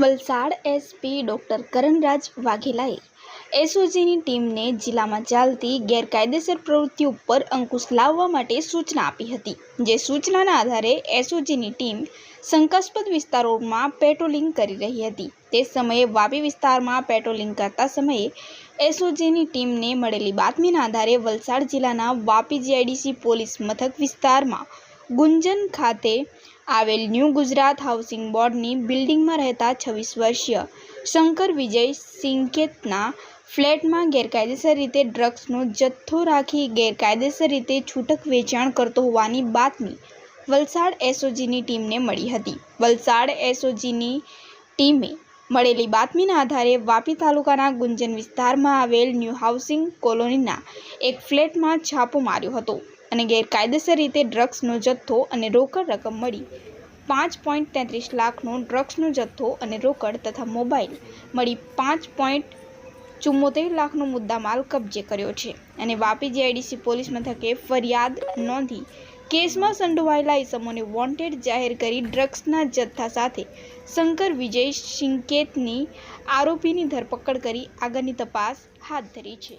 Valsad SP doctor Karanraj વાઘેલાએ એસઓજીની ટીમને જિલ્લામાં ચાલતી ગેરકાયદેસર પ્રવૃત્તિ ઉપર અંકુશ લાવવા માટે સૂચના આપી હતી, જે સૂચનાના આધારે એસઓજીની ટીમ શંકાસ્પદ વિસ્તારોમાં પેટ્રોલિંગ કરી રહી હતી. તે સમયે વાપી વિસ્તારમાં પેટ્રોલિંગ કરતા સમયે એસઓજીની ટીમને મળેલી બાતમીના આધારે વલસાડ જિલ્લાના વાપી જીઆઈડીસી પોલીસ મથક વિસ્તારમાં ગુંજન ખાતે આવેલ ન્યૂ ગુજરાત હાઉસિંગ બોર્ડની બિલ્ડિંગમાં રહેતા છવ્વીસ વર્ષીય શંકર વિજય સિંકેતના ફ્લેટમાં ગેરકાયદેસર રીતે ડ્રગ્સનો જથ્થો રાખી ગેરકાયદેસર રીતે છૂટક વેચાણ કરતો હોવાની બાતમી વલસાડ એસઓજીની ટીમને મળી હતી. વલસાડ એસઓજીની ટીમે મળેલી બાતમીના આધારે વાપી તાલુકાના ગુંજન વિસ્તારમાં આવેલ ન્યૂ હાઉસિંગ કોલોનીના એક ફ્લેટમાં છાપો માર્યો હતો. અને ગેરકાયદેસર રીતે ડ્રગ્સનો જથ્થો અને રોકડ રકમ મળી. પાંચ પોઈન્ટ તેત્રીસ લાખનો ડ્રગ્સનો જથ્થો અને રોકડ તથા મોબાઈલ મળી. પાંચ પોઈન્ટ ચુમ્મોતેર લાખનો મુદ્દામાલ કબજે કર્યો છે. અને વાપી જીઆઈડીસી પોલીસ મથકે ફરિયાદ નોંધી કેસમાં સંડોવાયેલા ઇસમોને વોન્ટેડ જાહેર કરી ડ્રગ્સના જથ્થા સાથે શંકર વિજય સિંકેતની આરોપીની ધરપકડ કરી. આગળની તપાસ હાથ ધરી છે.